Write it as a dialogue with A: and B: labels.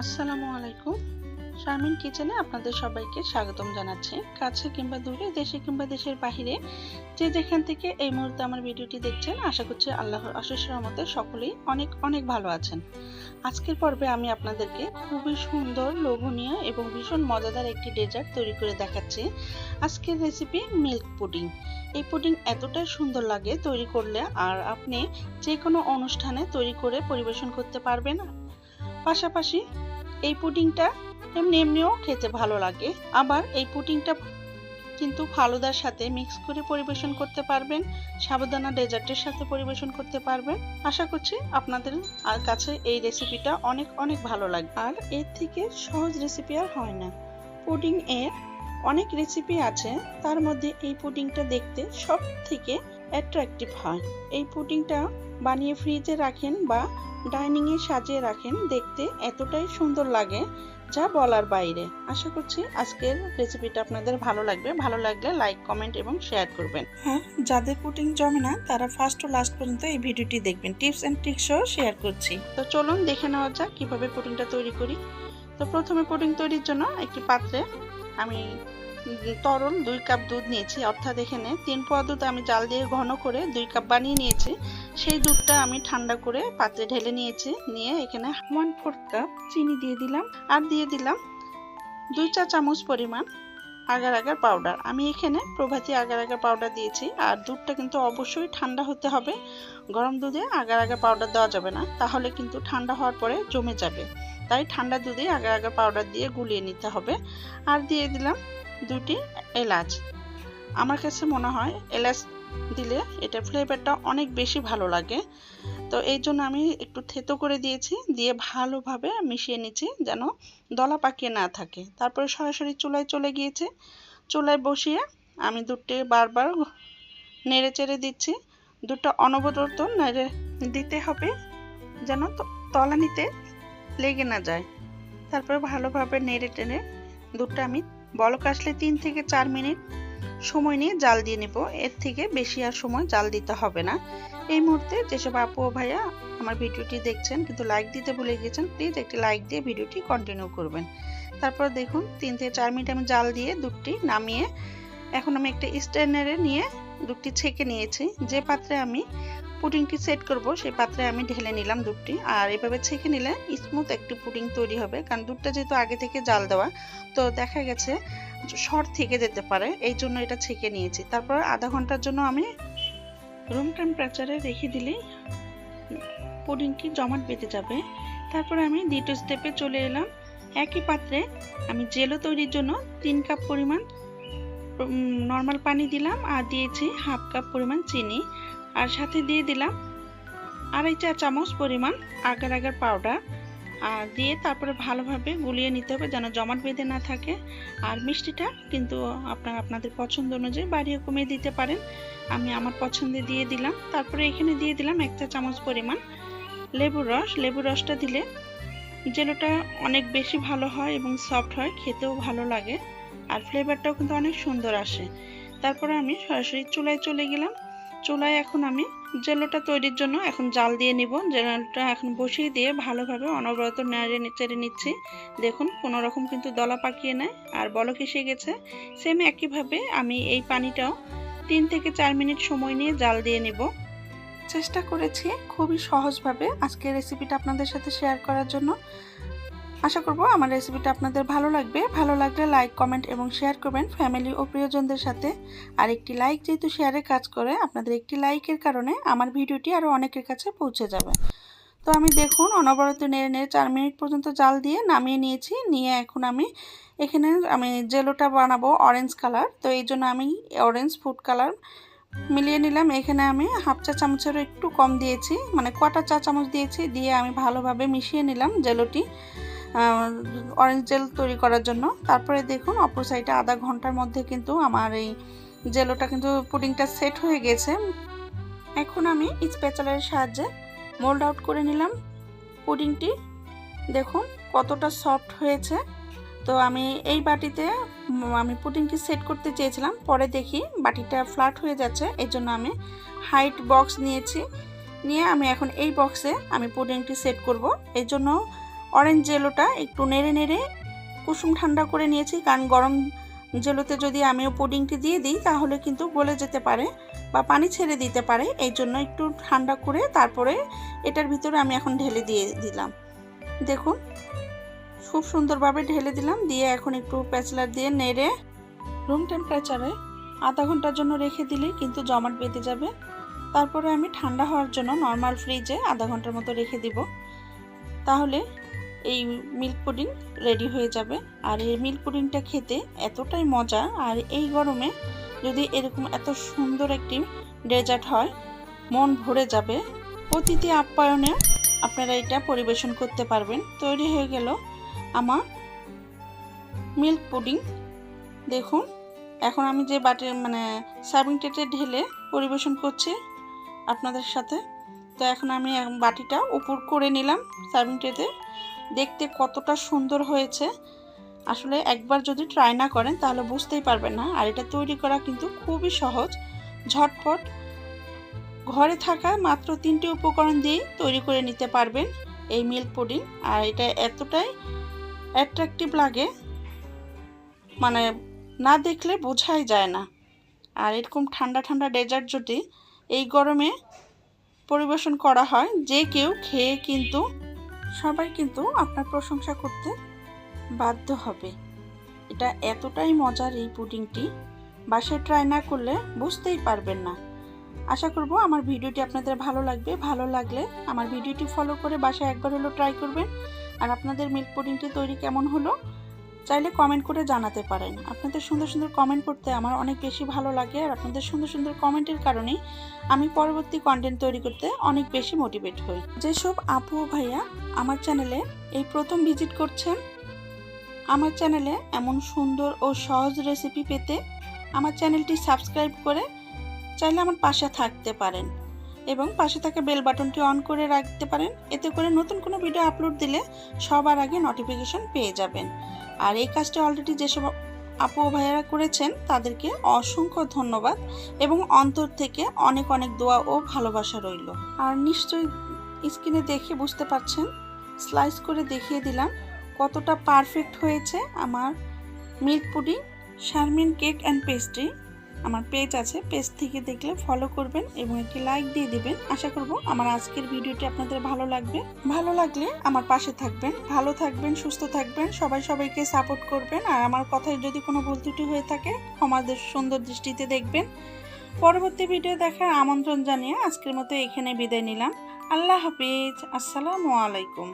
A: আসসালামু আলাইকুম। শারমিন কিচেনে আপনাদের সবাইকে স্বাগতম জানাচ্ছি। কাছে কিংবা দূরে, দেশে কিংবা দেশের বাহিরে, যে যেখান থেকে এই মুহূর্তে আমার ভিডিওটি দেখছেন, আশা করছি আল্লাহর অশেষ রহমতে সকলেই অনেক অনেক ভালো আছেন। আজকের পর্বে আমি আপনাদেরকে খুবই সুন্দর, লোভনীয় এবং ভীষণ মজাদার একটি ডেজার্ট তৈরি করে দেখাচ্ছি। আজকের রেসিপি মিল্ক পুডিং এই পুডিং এতটাই সুন্দর লাগে তৈরি করলে, আর আপনি যে কোনো অনুষ্ঠানে তৈরি করে পরিবেশন করতে পারবেন পাশাপাশি এই পুডিংটা এমনি এমনিও খেতে ভালো লাগে। আবার এই পুডিংটা কিন্তু ফালুদার সাথে মিক্স করে পরিবেশন করতে পারবেন সাবুদানা ডেজার্টের সাথে পরিবেশন করতে পারবেন। আশা করছি আপনাদের কাছে এই রেসিপিটা অনেক অনেক ভালো লাগবে। আর এর থেকে সহজ রেসিপি আর হয় না। পুডিং এর অনেক রেসিপি আছে, তার মধ্যে এই পুডিংটা দেখতে সব থেকে অ্যাট্রাকটিভ হয়। এই পুডিংটা বানিয়ে ফ্রিজে রাখেন বা ডাইনিং এ সাজিয়ে রাখেন দেখতে এতটাই সুন্দর লাগে যা বলার বাইরে। আশা করছি আজকের রেসিপিটা আপনাদের ভালো লাগবে। ভালো লাগলে লাইক কমেন্ট এবং শেয়ার করবেন। হ্যাঁ যাদের পুটিং জমে না তারা ফার্স্ট ও লাস্ট পর্যন্ত এই ভিডিওটি দেখবেন। টিপস এন্ড ট্রিক্সও শেয়ার করছি। তো চলুন দেখে নেওয়া যাক কীভাবে পুডিংটা তৈরি করি। তো প্রথমে পুডিং তৈরির জন্য একটি পাত্রে আমি তরল দুই কাপ দুধ নিয়েছি, অর্থাৎ এখানে তিন পোয়া দুধ আমি জাল দিয়ে ঘন করে দুই কাপ বানিয়ে নিয়েছি। সেই দুধটা আমি ঠান্ডা করে পাত্রে ঢেলে নিয়েছি, নিয়ে এখানে ওয়ান ফোর কাপ চিনি দিয়ে দিলাম, আর দিয়ে দিলাম দুই চা চামচ পরিমাণ আগার আগার পাউডার আমি এখানে প্রভাতী আগার আগার পাউডার দিয়েছি, আর দুধটা কিন্তু অবশ্যই ঠান্ডা হতে হবে। গরম দুধে আগার আগার পাউডার দেওয়া যাবে না, তাহলে কিন্তু ঠান্ডা হওয়ার পরে জমে যাবে। তাই ঠান্ডা দুধে আগার আগার পাউডার দিয়ে গুলিয়ে নিতে হবে। আর দিয়ে দিলাম দুটি এলাচ। আমার কাছে মনে হয় এলাচ দিলে এটা ফ্লেভারটা অনেক বেশি ভালো লাগে। তো এই জন্য আমি একটু থেতো করে দিয়েছি, দিয়ে ভালোভাবে মিশিয়ে নিচ্ছি যেন দলা পাকিয়ে না থাকে। তারপরে সরাসরি চুলায় চলে গিয়েছে। চুলায় বসিয়ে আমি দুধটি বারবার নেড়ে চেড়ে দিচ্ছি। দুধটা অনবরত নেড়ে দিতে হবে যেন তলানিতে লেগে না যায়। তারপরে ভালোভাবে নেড়ে টেনে দুধটা আমি বলক আসলে তিন থেকে চার মিনিট সময় নিয়ে জাল দিয়ে নিব। এর থেকে বেশি আর সময় জাল দিতে হবে না। এই মুহূর্তে যেসব আপু ভাইয়া আমার ভিডিওটি দেখছেন কিন্তু লাইক দিতে ভুলে গেছেন প্লিজ একটি লাইক দিয়ে ভিডিওটি কন্টিনিউ করবেন। তারপর দেখুন, তিন থেকে চার মিনিট আমি জাল দিয়ে দুধটি নামিয়ে, এখন আমি একটা স্ট্যান্ডারে নিয়ে দুধটি ছেঁকে নিয়েছি। যে পাত্রে আমি পুডিংটি সেট করব, সেই পাত্রে আমি ঢেলে নিলাম দুধটি। আর এভাবে ছেঁকে নিলে স্মুথ একটি পুডিং তৈরি হবে, কারণ দুধটা যেহেতু আগে থেকে জাল দেওয়া, তো দেখা গেছে শর্ট থেকে যেতে পারে, এই জন্য এটা ছেঁকে নিয়েছি। তারপর আধা ঘণ্টার জন্য আমি রুম টেম্পারেচারে রেখে দিলেই পুডিংটি জমাট বেঁধে যাবে। তারপর আমি দ্বিতীয় স্টেপে চলে এলাম। একই পাত্রে আমি জেলো তৈরির জন্য তিন কাপ পরিমাণ নর্মাল পানি দিলাম, আর দিয়েছি হাফ কাপ পরিমাণ চিনি। আর সাথে দিয়ে দিলাম আড়াই চা চামচ পরিমাণ আগার আগার পাউডার আর দিয়ে তারপরে ভালোভাবে গুলিয়ে নিতে হবে যেন জমাট বেঁধে না থাকে। আর মিষ্টিটা কিন্তু আপনার আপনাদের পছন্দ অনুযায়ী বাড়িয়ে কমিয়ে দিতে পারেন। আমি আমার পছন্দে দিয়ে দিলাম। তারপরে এখানে দিয়ে দিলাম এক চা চামচ পরিমাণ লেবুর রস। লেবুর রসটা দিলে জেলোটা অনেক বেশি ভালো হয় এবং সফট হয়, খেতেও ভালো লাগে। আর ফ্লেভারটাও কিন্তু অনেক সুন্দর আসে। তারপরে আমি সরাসরি চুলায় চলে গেলাম। চুলায় এখন আমি জেলোটা তৈরির জন্য এখন জাল দিয়ে নিব। জেলোটা এখন বসিয়ে দিয়ে ভালোভাবে অনবরত নেড়ে চেড়ে নিচ্ছি। দেখুন, কোনো রকম কিন্তু দলা পাকিয়ে নেয়। আর বলক এসে গেছে? সেম একইভাবে আমি এই পানিটাও তিন থেকে চার মিনিট সময় নিয়ে জাল দিয়ে নিব। চেষ্টা করেছি খুবই সহজভাবে আজকের রেসিপিটা আপনাদের সাথে শেয়ার করার জন্য। আশা করব আমার রেসিপিটা আপনাদের ভালো লাগবে। ভালো লাগলে লাইক কমেন্ট এবং শেয়ার করবেন ফ্যামিলি ও প্রিয়জনদের সাথে। আর একটি লাইক যেহেতু শেয়ারের কাজ করে, আপনাদের একটি লাইকের কারণে আমার ভিডিওটি আরও অনেকের কাছে পৌঁছে যাবে। তো আমি দেখুন, অনবরত নেড়ে নেড়ে চার মিনিট পর্যন্ত জাল দিয়ে নামিয়ে নিয়েছি। নিয়ে এখন আমি এখানে আমি জেলোটা বানাবো অরেঞ্জ কালার তো এই জন্য আমি অরেঞ্জ ফুড কালার মিলিয়ে নিলাম। এখানে আমি হাফ চা চামচেরও একটু কম দিয়েছি। মানে কটা চা চামচ দিয়েছি। দিয়ে আমি ভালোভাবে মিশিয়ে নিলাম জেলোটি। অরেঞ্জ জেল তৈরি করার জন্য। তারপরে দেখুন অপর সাইডে আধা ঘণ্টার মধ্যে কিন্তু আমার এই জেলোটা কিন্তু পুডিংটা সেট হয়ে গেছে। এখন আমি স্পেচালের সাহায্যে মোল্ড আউট করে নিলাম পুডিংটি দেখুন, কতটা সফট হয়েছে। তো আমি এই বাটিতে, আমি পুডিংটি সেট করতে চেয়েছিলাম, পরে দেখি বাটিটা ফ্ল্যাট হয়ে যাচ্ছে। এই জন্য আমি হাইট বক্স নিয়েছি। নিয়ে আমি এখন এই বক্সে আমি পুডিংটি সেট করব। এই জন্য অরেঞ্জ জেলোটা একটু নেড়ে নেড়ে কুসুম ঠান্ডা করে নিয়েছি, কারণ গরম জেলোতে যদি আমিও পুডিংটি দিয়ে দিই, তাহলে কিন্তু গলে যেতে পারে বা পানি ছেড়ে দিতে পারে। এই জন্য একটু ঠান্ডা করে তারপরে এটার ভিতরে আমি এখন ঢেলে দিয়ে দিলাম। দেখুন, খুব সুন্দরভাবে ঢেলে দিলাম, দিয়ে এখন একটু প্যাচলার দিয়ে নেড়ে রুম টেম্পারেচারে আধা ঘণ্টার জন্য রেখে দিলেই কিন্তু জমাট বেঁধে যাবে। তারপরে আমি ঠান্ডা হওয়ার জন্য নর্মাল ফ্রিজে আধা ঘণ্টার মতো রেখে দিব। তাহলে এই মিল্ক পুডিং রেডি হয়ে যাবে। আর এই মিল্ক পুডিংটা খেতে এতটাই মজা, আর এই গরমে যদি এরকম এত সুন্দর একটি ডেজার্ট হয়, মন ভরে যাবে। অতিথি আপ্যায়নে আপনারা এটা পরিবেশন করতে পারবেন। তৈরি হয়ে গেল আমার মিল্ক পুডিং। দেখুন, এখন আমি যে বাটি মানে সার্ভিং টেটে ঢেলে পরিবেশন করছি আপনাদের সাথে। তো এখন আমি বাটিটা উপর করে নিলাম সার্ভিং ট্রেতে দেখতে কতটা সুন্দর হয়েছে। আসলে একবার যদি ট্রাই না করেন, তাহলে বুঝতেই পারবেন না। আর এটা তৈরি করা কিন্তু খুবই সহজ। ঝটপট ঘরে থাকা মাত্র তিনটি উপকরণ দিয়েই তৈরি করে নিতে পারবেন এই মিল্ক পুডিং আর এটা এতটাই অ্যাট্রাকটিভ লাগে মানে না দেখলে বোঝাই যায় না। আর এরকম ঠান্ডা ঠান্ডা ডেজার্ট যদি এই গরমে পরিবেশন করা হয়, যে কেউ খেয়ে কিন্তু সবাই কিন্তু আপনার প্রশংসা করতে বাধ্য হবে। এটা এতটাই মজার এই পুডিংটি। বাসায় ট্রাই না করলে বুঝতেই পারবেন না। আশা করব আমার ভিডিওটি আপনাদের ভালো লাগবে। ভালো লাগলে আমার ভিডিওটি ফলো করে বাসায় একবার হলো ট্রাই করবেন। আর আপনাদের মিল্ক পুডিংটি তৈরি কেমন হলো চাইলে কমেন্ট করে জানাতে পারেন। আপনাদের সুন্দর সুন্দর কমেন্ট করতে আমার অনেক বেশি ভালো লাগে আর আপনাদের সুন্দর সুন্দর কমেন্টের কারণেই আমি পরবর্তী কন্টেন্ট তৈরি করতে অনেক বেশি মোটিভেট হই। যেসব আপু ভাইয়া আমার চ্যানেলে এই প্রথম ভিজিট করছেন, আমার চ্যানেলে এমন সুন্দর ও সহজ রেসিপি পেতে আমার চ্যানেলটি সাবস্ক্রাইব করে চাইলে আমার পাশে থাকতে পারেন। এবং পাশে থাকা বেল বাটনটি অন করে রাখতে পারেন। এতে করে নতুন কোনো ভিডিও আপলোড দিলে সবার আগে নোটিফিকেশন পেয়ে যাবেন। আর এই কাজটা অলরেডি যেসব আপু ভাইয়ারা করেছেন, তাদেরকে অসংখ্য ধন্যবাদ এবং অন্তর থেকে অনেক অনেক দোয়া ও ভালোবাসা রইল। আর নিশ্চয়ই স্ক্রিনে দেখে বুঝতে পারছেন স্লাইস করে দেখিয়ে দিলাম কতটা পারফেক্ট হয়েছে আমার milk pudding Sharmin cake and pastry আমার পেজ আছে পেজ থেকে দেখলে ফলো করবেন এবং একটি লাইক দিয়ে দিবেন। আশা করব আমার আজকের ভিডিওটি আপনাদের ভালো লাগবে। ভালো লাগলে আমার পাশে থাকবেন, ভালো থাকবেন, সুস্থ থাকবেন, সবাই সবাইকে সাপোর্ট করবেন। আর আমার কথায় যদি কোনো ভুল ত্রুটি হয়ে থাকে আমাদের সুন্দর দৃষ্টিতে দেখবেন। পরবর্তী ভিডিও দেখার আমন্ত্রণ জানিয়ে আজকের মতো এখানে বিদায় নিলাম। আল্লাহ হাফিজ, আসসালামু আলাইকুম।